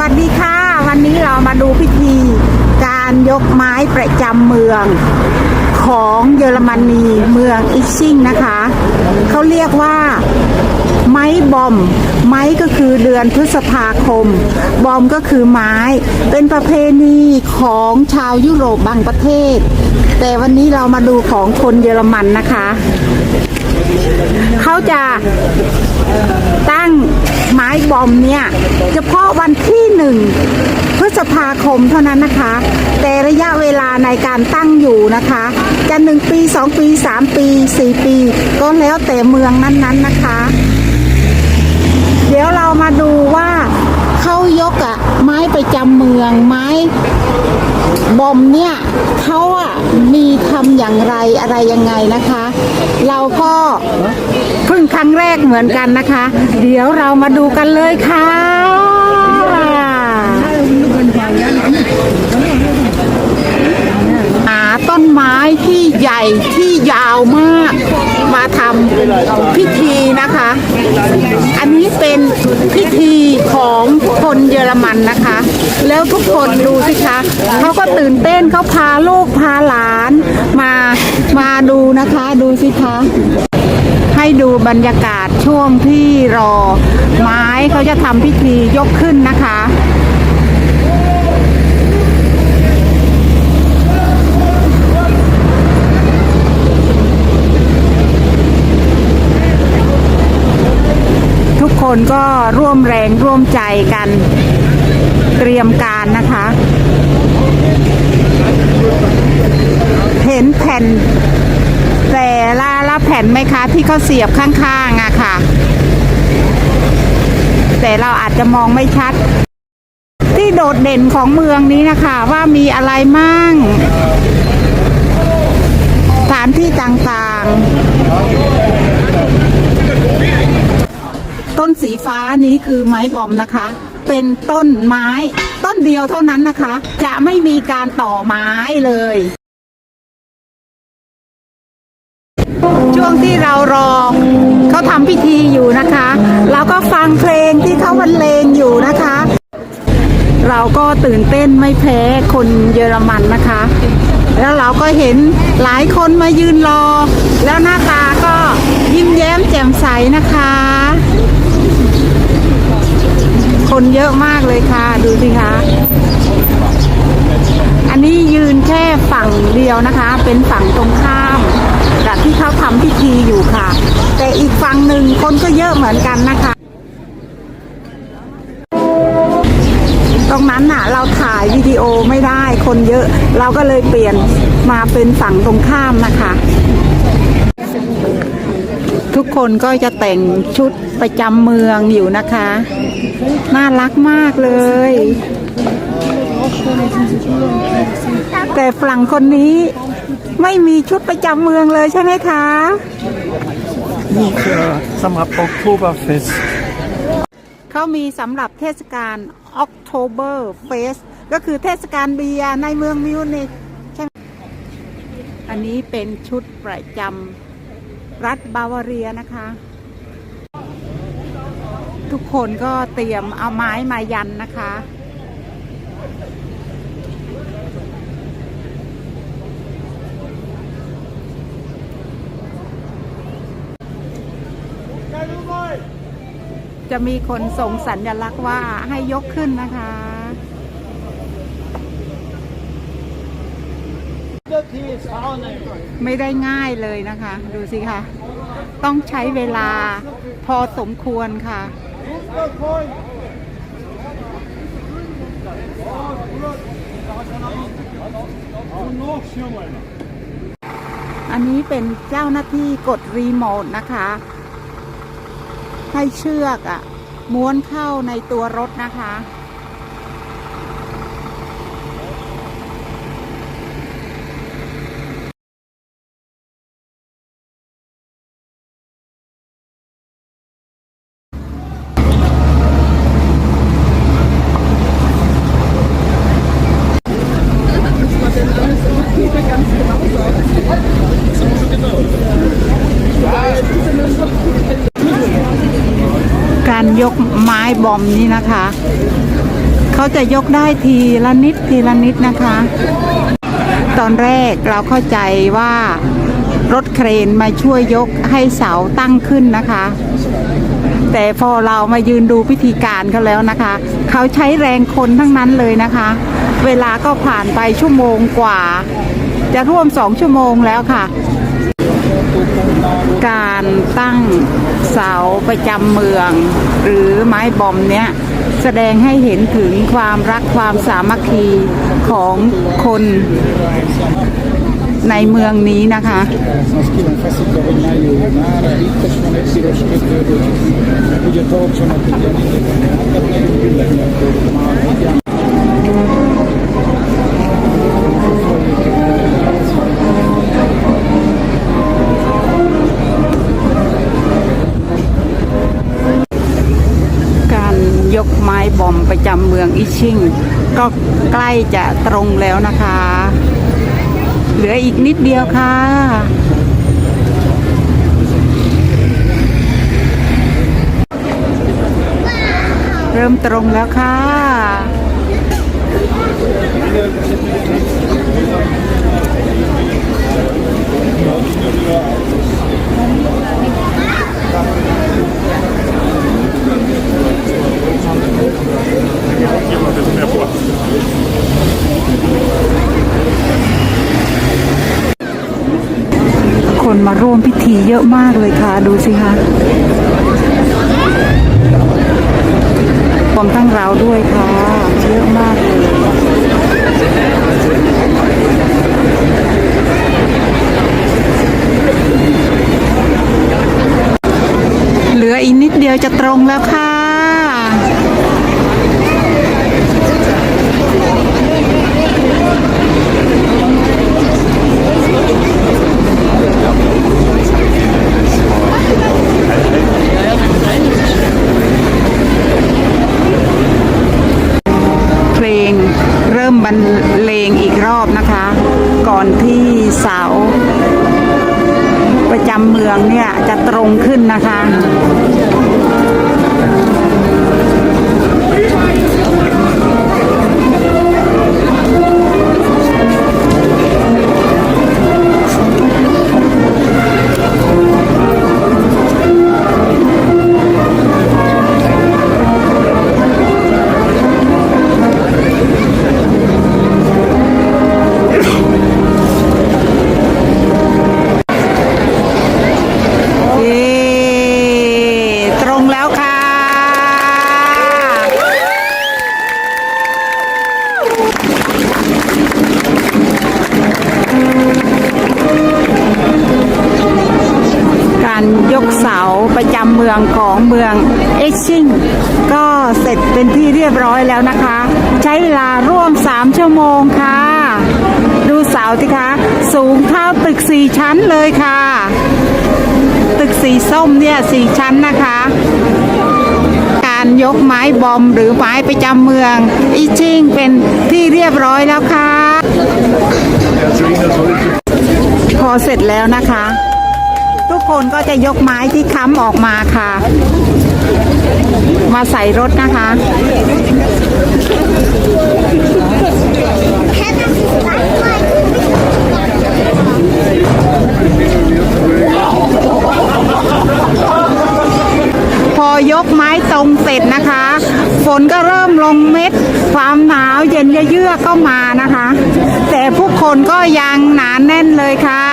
วัสดีค่ะ วันนี้เรามาดูพิธี การยกไม้ประจำเมืองของเยอรมนีเมืองอิชชิงนะคะ เขาเรียกว่าไม้บอม ไม้ก็คือเดือนพฤษภาคม บอมก็คือไม้ เป็นประเพณีของชาวยุโรปบางประเทศ แต่วันนี้เรามาดูของคนเยอรมันนะคะ เขาจะตั้ง ไม้บอมเนี่ยเฉพาะวันที่หนึ่งพฤษภาคมเท่านั้นนะคะ แต่ระยะเวลาในการตั้งอยู่นะคะ จะหนึ่งปีสองปีสามปีสี่ปี ก็แล้วแต่เมืองนั้นๆนะคะ เดี๋ยวเรามาดูว่า ยกอะไม้ประจำเมืองไม้บอมเนี่ยเขาอะมีทำอย่างไรอะไรยังไงนะคะ เราก็เพิ่งครั้งแรกเหมือนกันนะคะ เดี๋ยวเรามาดูกันเลยค่ะหาต้นไม้ที่ใหญ่ที่ยาวมาก มาทำพิธี นะคะ อันนี้เป็นพิธีของคนเยอรมันนะคะ แล้วทุกคนดูสิคะเขาก็ตื่นเต้นเขาพาลูกพาหลานมามาดูนะคะดูสิคะให้ดูบรรยากาศช่วงที่รอ ไม้เขาจะทำพิธียกขึ้นนะคะ คนก็ร่วมแรงร่วมใจกันเตรียมการนะคะ เห็นแผ่น แต่ละละแผ่นไหมคะที่เขาเสียบข้างๆอะค่ะ แต่เราอาจจะมองไม่ชัด ที่โดดเด่นของเมืองนี้นะคะ ว่ามีอะไรมั่งสถานที่ต่างๆ ต้น สีฟ้านี้คือไม้บอมนะคะ เป็นต้นไม้ต้นเดียวเท่านั้นนะคะ จะไม่มีการต่อไม้เลย ช่วงที่เรารอเขาทำพิธีอยู่นะคะเราก็ฟังเพลงที่เขาบรรเลงอยู่นะคะ เราก็ตื่นเต้นไม่แพ้คนเยอรมันนะคะ แล้วเราก็เห็นหลายคนมายืนรอ แล้วหน้าตาก็ยิ้มแย้มแจ่มใสนะคะ คนเยอะมากเลยค่ะ ดูสิคะ อันนี้ยืนแค่ฝั่งเดียวนะคะ เป็นฝั่งตรงข้ามกับที่เขาทำพิธีอยู่ค่ะ แต่อีกฝั่งหนึ่งคนก็เยอะเหมือนกันนะคะ ตรงนั้นน่ะ เราถ่ายวิดีโอไม่ได้คนเยอะ เราก็เลยเปลี่ยนมาเป็นฝั่งตรงข้ามนะคะทุกคนก็จะแต่งชุดประจำเมืองอยู่นะคะ น่ารักมากเลย แต่ฝั่งคนนี้ไม่มีชุดประจำเมืองเลยใช่ไหมคะ นี่คือสำหรับ Oktoberfest เขามีสำหรับเทศกาล October Fest ก็คือเทศกาลเบียร์ในเมืองมิวนิกใช่ไหมอันนี้เป็นชุดประจำรัฐบาวาเรียนะคะ ทุกคนก็เตรียมเอาไม้มายันนะคะ จะมีคนส่งสัญลักษณ์ว่าให้ยกขึ้นนะคะไม่ได้ง่ายเลยนะคะ ดูสิคะ ต้องใช้เวลาพอสมควรค่ะ อันนี้เป็นเจ้าหน้าที่กดรีโมทนะคะ ให้เชือกอะม้วนเข้าในตัวรถนะคะ การยกไม้บอมนี้นะคะเขเขาจะยกได้ทีละนิดทีละนิดนะคะ ตอนแรกเราเข้าใจว่ารถเครนมาช่วยยกให้เสาตั้งขึ้นนะคะ แต่พอเรามายืนดูพิธีการเขาแล้วนะคะ เขาใช้แรงคนทั้งนั้นเลยนะคะ เวลาก็ผ่านไปชั่วโมงกว่า จะร่วมสองชั่วโมงแล้วค่ะ การตั้งเสาประจำเมือง หรือไม้บอมเนี้ยแสดงให้เห็นถึงความรักความสามัคคีของคนในเมืองนี้นะคะ มืองอิชิงก็ใกล้จะตรงแล้วนะคะ เหลืออีกนิดเดียวค่ะเริ่มตรงแล้วค่ะ คนมาีเยอะมากเลยค่ะ ดูสิคะควมตั้งเราด้วยค่ะ เยอะมากเลยเหลืออีกนิดเดียวจะตรงแล้วค่ะ เพลงเริ่มบรรเลงอีกรอบนะคะ ก่อนที่เสา ประจำ เมืองเนี่ยจะตรงขึ้นนะคะ องของเมืองเอ็กซิงก็เสร็จเป็นที่เรียบร้อยแล้วนะคะ ใช้เวลาร่วม 3 ชั่วโมงค่ะ ดูเสาสิคะ สูงเท่าตึก4ชั้นเลยค่ะ ตึกสีส้มเนี่ยสี่ชั้นนะคะ การยกไม้บอมหรือไม้ประจำเมืองอีชิงเป็นที่เรียบร้อยแล้วค่ะ พอเสร็จแล้วนะคะ ทุกคนก็จะยกไม้ที่ค้ำออกมาค่ะ มาใส่รถนะคะพอยกไม้ตรงเสร็จนะคะ ฝนก็เริ่มลงเม็ด ความหนาวเย็นเยือกก็มานะคะ แต่ผู้คนก็ยังหนานแน่นเลยค่ะ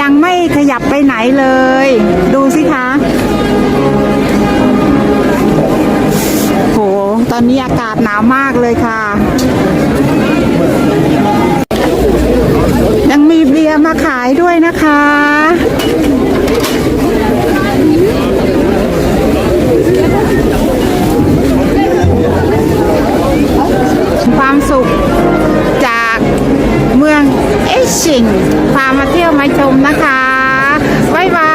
ยังไม่ขยับไปไหนเลย ดูสิคะโห ตอนนี้อากาศหนาวมากเลยค่ะ ยังมีเบียร์มาขายด้วยนะคะความสุข Fishing พามาเที่ยวมาชมนะคะ บ๊ายบาย